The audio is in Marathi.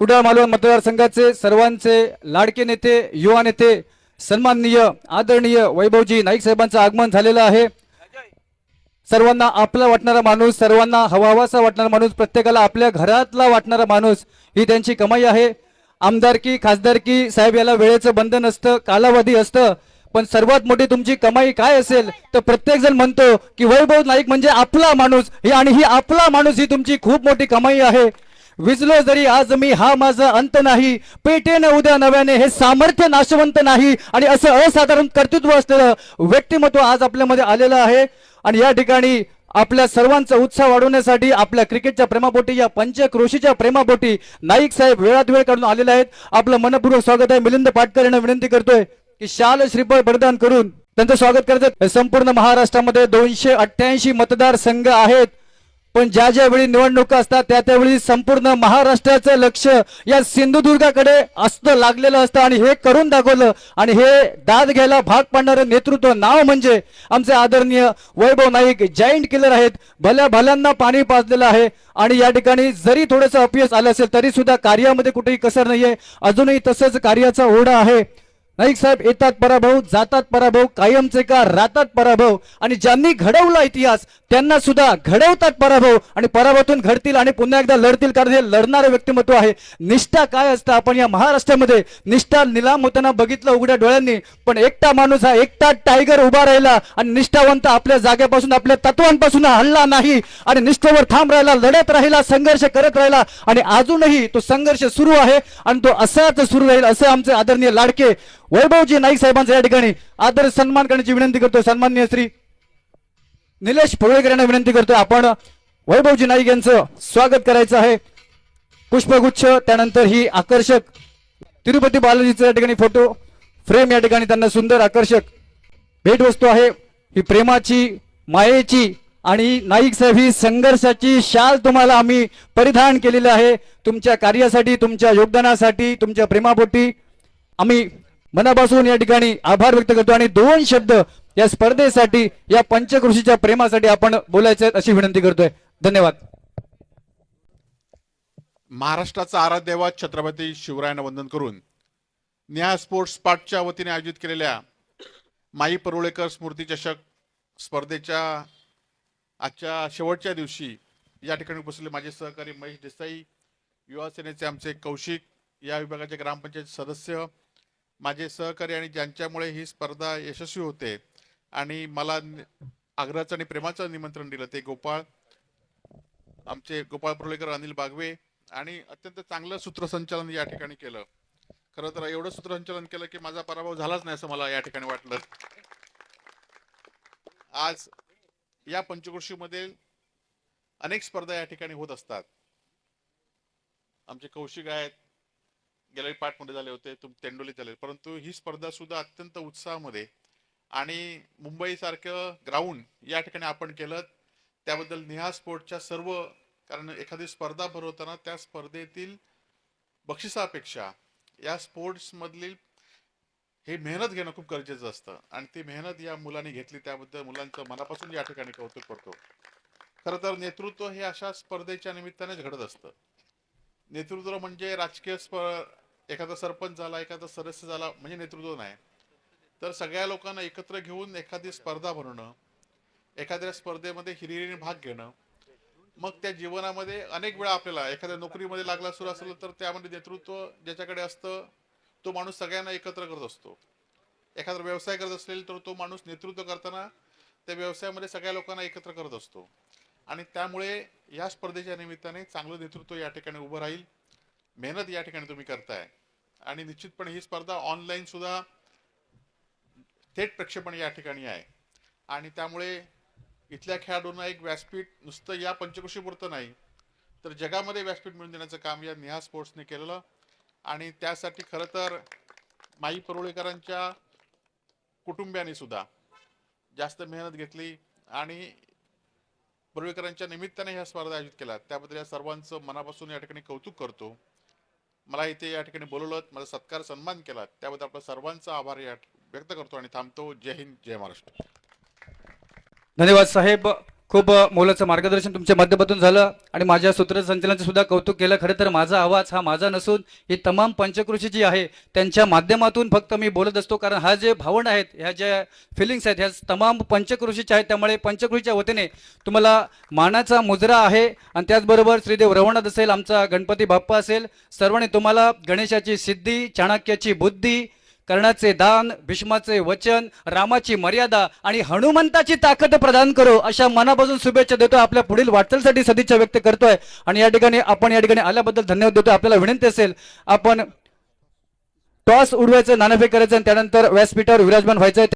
कुडाळ मालवण मतदारसंघाचे सर्वांचे लाडके नेते युवा नेते सन्माननीय आदरणीय वैभवजी नाईक साहेबांचं आगमन झालेलं आहे. सर्वांना आपला वाटणारा माणूस सर्वांना हवाहवासा वाटणारा माणूस प्रत्येकाला आपल्या घरातला वाटणारा माणूस ही त्यांची कमाई आहे. आमदारकी खासदारकी साहेब याला वेळेचं बंधन असतं कालावधी असतं पण सर्वात मोठी तुमची कमाई काय असेल तर प्रत्येक जण म्हणतो की वैभव नाईक म्हणजे आपला माणूस ही आणि ही आपला माणूस ही तुमची खूप मोठी कमाई आहे. विजलो जरी आज मी हा माझा अंत नाही. पेटेने उद्या नव्याने हे सामर्थ्य नाशवंत नाही. आणि असं असाधारण कर्तृत्व असलेलं व्यक्तिमत्व आज आपल्यामध्ये आलेलं आहे. आणि या ठिकाणी आपल्या सर्वांचा उत्साह वाढवण्यासाठी आपल्या क्रिकेटच्या प्रेमापोटी या पंचक्रोशीच्या प्रेमापोटी नाईक साहेब वेळात वेळ काढून आलेले आहेत. आपलं मनपूर्वक स्वागत आहे. मिलिंद पाटकर यांना विनंती करतोय की शाल श्रीफळ प्रदान करून त्यांचं स्वागत करायचं संपूर्ण महाराष्ट्रामध्ये दोनशे अठ्ठ्याऐंशी मतदारसंघ आहेत. पण ज्या ज्या वेळी निवडणुका असतात त्या त्यावेळी संपूर्ण महाराष्ट्राचं लक्ष या सिंधुदुर्गाकडे असतं लागलेलं असतं. आणि हे करून दाखवलं. आणि हे दाद घ्यायला भाग पाडणारं नेतृत्व नाव म्हणजे आमचे आदरणीय वैभव नाईक जाईंट किलर आहेत. भल्या भल्यांना पाणी पाजलेलं आहे. आणि या ठिकाणी जरी थोडंसं अपयश आलं असेल तरी सुद्धा कार्यामध्ये कुठेही कसर नाहीये. अजूनही तसंच कार्याचा ओढा आहे. नाईक साहेब येतात पराभव जातात पराभव कायमचे का राहतात पराभव. आणि ज्यांनी घडवला इतिहास त्यांना सुद्धा घडवतात पराभव. आणि पराभवातून घडतील आणि पुन्हा एकदा लढतील कारण हे लढणारं व्यक्तिमत्व आहे. निष्ठा काय असतं? आपण या महाराष्ट्रामध्ये निष्ठा निलाम होताना बघितलं उघड्या डोळ्यांनी. पण एकटा माणूस हा एकटा टायगर उभा राहिला आणि निष्ठावंत आपल्या जागेपासून आपल्या तत्वांपासून हल्ला नाही. आणि निष्ठेवर थांब राहिला लढत राहिला संघर्ष करत राहिला. आणि अजूनही तो संघर्ष सुरू आहे आणि तो असाच सुरू राहील असे आमचे आदरणीय लाडके वैभवजी नाईक साहेबांचा या ठिकाणी आदर सन्मान करण्याची विनंती करतो सन्माननीय श्री निलेश फळवेकर यांना विनंती करतोय. आपण वैभवजी नाईक यांचं स्वागत करायचं आहे. पुष्पगुच्छ त्यानंतर ही आकर्षक तिरुपती बालाजीचा या ठिकाणी फोटो फ्रेम या ठिकाणी त्यांना सुंदर आकर्षक भेटवस्तू आहे. ही प्रेमाची मायेची आणि नाईक साहेब ही संघर्षाची शाल तुम्हाला आम्ही परिधान केलेली आहे. तुमच्या कार्यासाठी तुमच्या योगदानासाठी तुमच्या प्रेमापोटी आम्ही मनापासून या ठिकाणी आभार व्यक्त करतो आणि दोन शब्द या स्पर्धेसाठी या पंचकृषीच्या प्रेमासाठी आपण बोलायचे अशी विनंती करतोय. धन्यवाद. महाराष्ट्राचा आराध्यवा छत्रपती शिवरायांना वंदन करून न्याय स्पोर्ट्स पार्कच्या वतीने आयोजित केलेल्या माई परुळेकर स्मृती चषक स्पर्धेच्या आजच्या शेवटच्या दिवशी या ठिकाणी उपस्थित माझे सहकारी महेश देसाई युवा सेनेचे आमचे कौशिक या विभागाचे ग्रामपंचायत सदस्य माझे सहकारी आणि ज्यांच्यामुळे ही स्पर्धा यशस्वी होते आणि मला आग्रहाचं आणि प्रेमाचं निमंत्रण दिलं ते गोपाळ आमचे गोपाळ पुर्लेकर अनिल बागवे आणि अत्यंत चांगलं सूत्रसंचालन या ठिकाणी केलं. खरं तर एवढं सूत्रसंचालन केलं की माझा पराभव झालाच नाही असं मला या ठिकाणी वाटलं. आज या पंचकृषीमध्ये अनेक स्पर्धा या ठिकाणी होत असतात. आमचे कौशिक आहेत गेल्या पाठमध्ये झाले होते तुम तेंडोली झाले परंतु ही स्पर्धा सुद्धा अत्यंत उत्साहामध्ये आणि मुंबई सारखं ग्राउंड या ठिकाणी आपण केलं त्याबद्दल निहा स्पोर्टच्या सर्व कारण एखादी स्पर्धा भरवताना त्या स्पर्धेतील बक्षिसापेक्षा या स्पोर्ट्समधली हे मेहनत घेणं खूप गरजेचं असतं. आणि ती मेहनत या मुलांनी घेतली त्याबद्दल मुलांचं मनापासून या ठिकाणी कौतुक करतो. खरं तर नेतृत्व हे अशा स्पर्धेच्या निमित्तानेच घडत असतं. नेतृत्व म्हणजे राजकीय स्प एखादा सरपंच झाला एखादा सदस्य झाला म्हणजे नेतृत्व नाही. तर सगळ्या लोकांना एकत्र घेऊन एखादी स्पर्धा भरणं एखाद्या स्पर्धेमध्ये हिरिरीने भाग घेणं मग त्या जीवनामध्ये अनेक वेळा आपल्याला एखाद्या नोकरीमध्ये लागला सुरू असेल तर त्यामध्ये नेतृत्व ज्याच्याकडे असतं तो माणूस सगळ्यांना एकत्र करत असतो. एखादा व्यवसाय करत असेल तर तो माणूस नेतृत्व करताना त्या व्यवसायामध्ये सगळ्या लोकांना एकत्र करत असतो. आणि त्यामुळे या स्पर्धेच्या निमित्ताने चांगलं नेतृत्व या ठिकाणी उभं राहील. मेहनत या ठिकाणी तुम्ही करताय. आणि निश्चितपणे ही स्पर्धा ऑनलाईन सुद्धा थेट प्रक्षेपण या ठिकाणी आहे. आणि त्यामुळे इथल्या खेळाडूंना एक व्यासपीठ नुसतं या पंचकृषीपुरतं नाही तर जगामध्ये व्यासपीठ मिळून देण्याचं काम या नेहा स्पोर्ट्सने केलेलं. आणि त्यासाठी खरं तर माई परोळेकरांच्या कुटुंबियांनी सुद्धा जास्त मेहनत घेतली आणि परोळेकरांच्या निमित्ताने ह्या स्पर्धा आयोजित केल्या. त्याबद्दल या सर्वांचं मनापासून या ठिकाणी कौतुक करतो. मला इथे या ठिकाणी बोलवलं माझा सत्कार सन्मान केला. त्याबद्दल आपला सर्वांचा आभार या व्यक्त करतो आणि थांबतो. जय हिंद जय महाराष्ट्र. धन्यवाद साहेब. खूप मोलाचं मार्गदर्शन तुमच्या माध्यमातून झालं आणि माझ्या सूत्रसंचलनाचं सुद्धा कौतुक केलं. खरं तर माझा आवाज हा माझा नसून ही तमाम पंचकृषी जी आहे त्यांच्या माध्यमातून फक्त मी बोलत असतो. कारण हा जे भावना आहेत ह्या ज्या फिलिंग्स आहेत ह्या तमाम पंचकृषीच्या आहेत त्यामुळे पंचकृषीच्या वतीने तुम्हाला मानाचा मुजरा आहे. आणि त्याचबरोबर श्रीदेव रवणात असेल आमचा गणपती बाप्पा असेल सर्वांनी तुम्हाला गणेशाची सिद्धी चाणक्याची बुद्धी कर्णाचे दान भीष्माचे वचन रामाची मर्यादा आणि हनुमंताची ताकद प्रदान करो अशा मनापासून शुभेच्छा देतो आपल्या पुढील वाटचालीसाठी सदिच्छा व्यक्त करतोय. आणि या ठिकाणी आपण या ठिकाणी आल्याबद्दल धन्यवाद देतो आपल्याला विनंती असेल आपण टॉस उडवायचं नाणेफेक करायचं आणि त्यानंतर व्यासपीठावर विराजमान व्हायचं